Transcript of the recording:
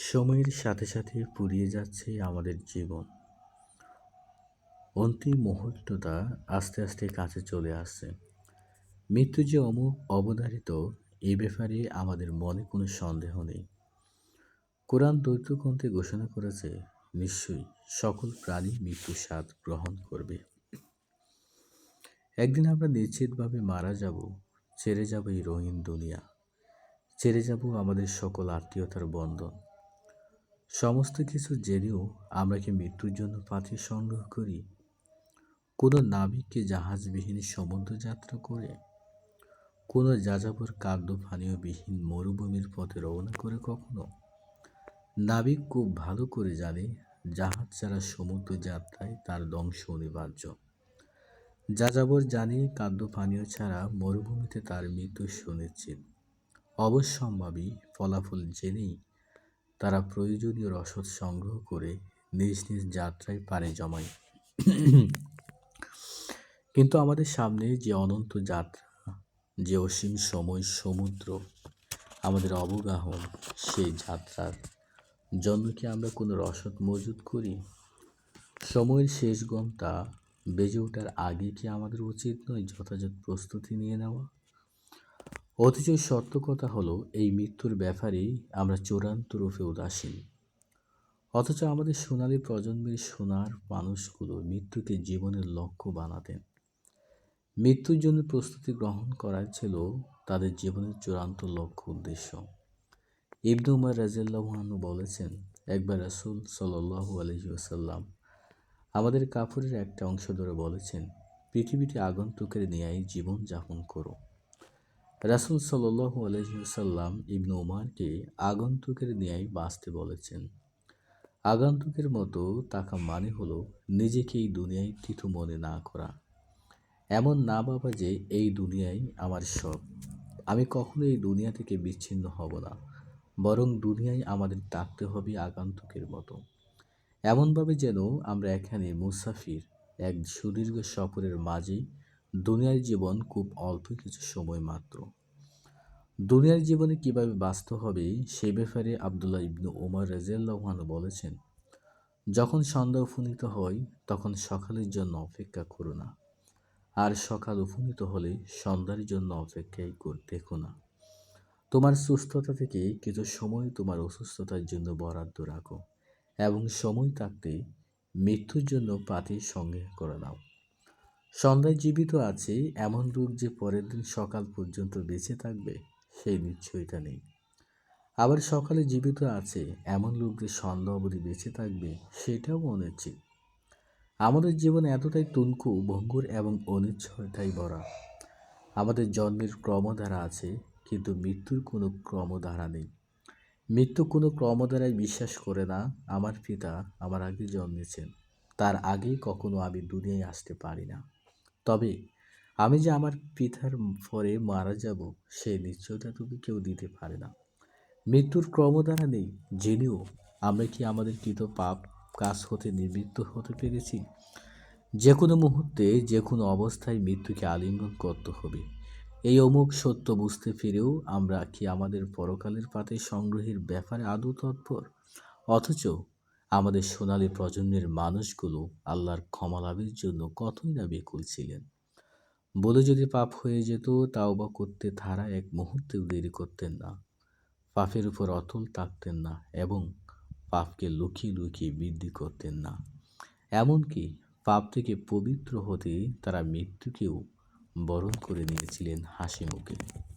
সময়ের সাথে সাথে ফুরিয়ে যাচ্ছে আমাদের জীবন। অন্তিম মুহূর্তটা আস্তে আস্তে কাছে চলে আসছে। মৃত্যু যে অমুক অবধারিত, এ ব্যাপারে আমাদের মনে কোনো সন্দেহ নেই। কোরআন দৈত্যগ্রন্থে ঘোষণা করেছে, নিশ্চয়ই সকল প্রাণী মৃত্যু স্বাদ গ্রহণ করবে। একদিন আমরা নিশ্চিতভাবে মারা যাব, ছেড়ে যাব এই রঙিন দুনিয়া। ছেড়ে যাব আমাদের সকল আত্মীয়তার বন্ধন। সমস্ত কিছু জেনেও আমরা কি মৃত্যুর জন্য পাথি সংগ্রহ করি? কোনো নাবিককে জাহাজবিহীন সমুদ্র যাত্রা করে? কোনো যাযাবর কাদ্য পানীয়বিহীন মরুভূমির পথে রওনা করে কখনো? নাবিক খুব ভালো করে জানে, জাহাজ ছাড়া সমুদ্র যাত্রায় তার ধ্বংস অনিবার্য। যাযাবর জানে খাদ্য পানীয় ছাড়া মরুভূমিতে তার মৃত্যু সুনিশ্চিত। অবশ্যম্ভাবী ফলাফল জেনেই তারা প্রয়োজনীয় রসদ সংগ্রহ করে নিজ নিজ যাত্রায় পারে জমায়। কিন্তু আমাদের সামনে যে অনন্ত যাত্রা, যে অসীম সময় সমুদ্র, আমাদের অবগাহন, সেই যাত্রার জন্য কি আমরা কোনো রসদ মজুত করি? সময়ের শেষ গমটা বেজে ওঠার আগে কি আমাদের উচিত নয় যথাযথ প্রস্তুতি নিয়ে নেওয়া? অথচ সত্য কথা হলো, এই মৃত্যুর ব্যাপারে আমরা চূড়ান্ত রূপে উদাসীন। অথচ আমাদের সোনালী প্রজন্মের সোনার মানুষগুলো মৃত্যুকে জীবনের লক্ষ্য বানাতেন। মৃত্যুর জন্য প্রস্তুতি গ্রহণ করাই ছিল তাদের জীবনের চূড়ান্ত লক্ষ্য উদ্দেশ্য। ইবনু উমার রাজিয়াল্লাহানু বলেছেন, একবার রাসুল সাল্লাহু আলহিউসাল্লাম আমাদের কাপড়ের একটা অংশ ধরে বলেছেন, পৃথিবীতে আগন্তুকের ন্যায় জীবন যাপন করো। রাসুল সাল্লু আলহিসাল্লাম ইবনু উমারকে আগন্তুকের ন্যায় বাঁচতে বলেছেন। আগন্তুকের মতো তাকা মানে হলো নিজেকে এই দুনিয়ায় তিথু মনে না করা। এমন না বাবা যে এই দুনিয়াই আমার সব। আমি কখনো এই দুনিয়া থেকে বিচ্ছিন্ন হব না, বরং দুনিয়ায় আমাদের ডাকতে হবে আগন্তুকের মতো। এমনভাবে যেন আমরা এখানে মুসাফির, এক সুদীর্ঘ সফরের মাঝেই দুনিয়ার জীবন খুব অল্প কিছু সময় মাত্র। দুনিয়ার জীবনে কীভাবে বাঁচতে হবে সে ব্যাপারে আবদুল্লাহ ইবনু ওমর রাজিয়াল্লাহানু বলেছেন, যখন সন্ধ্যা উপনীত হয় তখন সকালের জন্য অপেক্ষা করো না। আর সকাল উপনীত হলে সন্ধ্যার জন্য অপেক্ষাই দেখো না। তোমার সুস্থতা থেকে কিছু সময় তোমার অসুস্থতার জন্য বরাদ্দ রাখো এবং সময় থাকতে মৃত্যুর জন্য পাতি সঙ্গে করে নাও। সন্ধ্যায় জীবিত আছে, এমন লোক যে পরের দিন সকাল পর্যন্ত বেঁচে থাকবে, সেই নিশ্চয়তা নেই। আবার সকালে জীবিত আছে, এমন লোক যে সন্ধ্যা অবধি বেঁচে থাকবে, সেটাও অনিশ্চিত আমাদের জীবন এতটাই তুনকু ভঙ্গুর এবং অনিশ্চয়তাই ভরা। আমাদের জন্মের ক্রমধারা আছে, কিন্তু মৃত্যুর কোনো ক্রমধারা নেই। মৃত্যু কোনো ক্রমধারায় বিশ্বাস করে না, আমার পিতা আমার আগে জন্মেছেন। তার আগেই কখনো আমি দুনিয়ায় আসতে পারি না। তবে আমি যে আমার পিতার পরে মারা যাব সেই নিশ্চয়তা তুমি কেউ দিতে পারে না। মৃত্যুর ক্রমধারা নেই, জেনেও আমরা কি আমাদের কৃত পাপ কাজ হতে নিবৃত্ত হতে পেরেছি? যে কোনো মুহূর্তে, যে কোনো অবস্থায় মৃত্যুকে আলিঙ্গন করতে হবে। এই অমুক সত্য বুঝতে ফিরেও আমরা কি আমাদের পরকালের পাতে সংগ্রহের ব্যাপারে আদৌ তৎপর? অথচ আমাদের সোনালী প্রজন্মের মানুষগুলো আল্লাহর ক্ষমা লাভের জন্য কতই না বেকুল ছিলেন। বলে যদি পাপ হয়ে যেত, তাও বা করতে তারা এক মুহূর্তেও দেরি করতেন না। পাপের উপর অটল থাকতেন না এবং পাপকে লুকিয়ে লুকিয়ে বৃদ্ধি করতেন না। এমনকি পাপ থেকে পবিত্র হতে তারা মৃত্যুকেও বরণ করে নিয়েছিলেন হাসি মুখে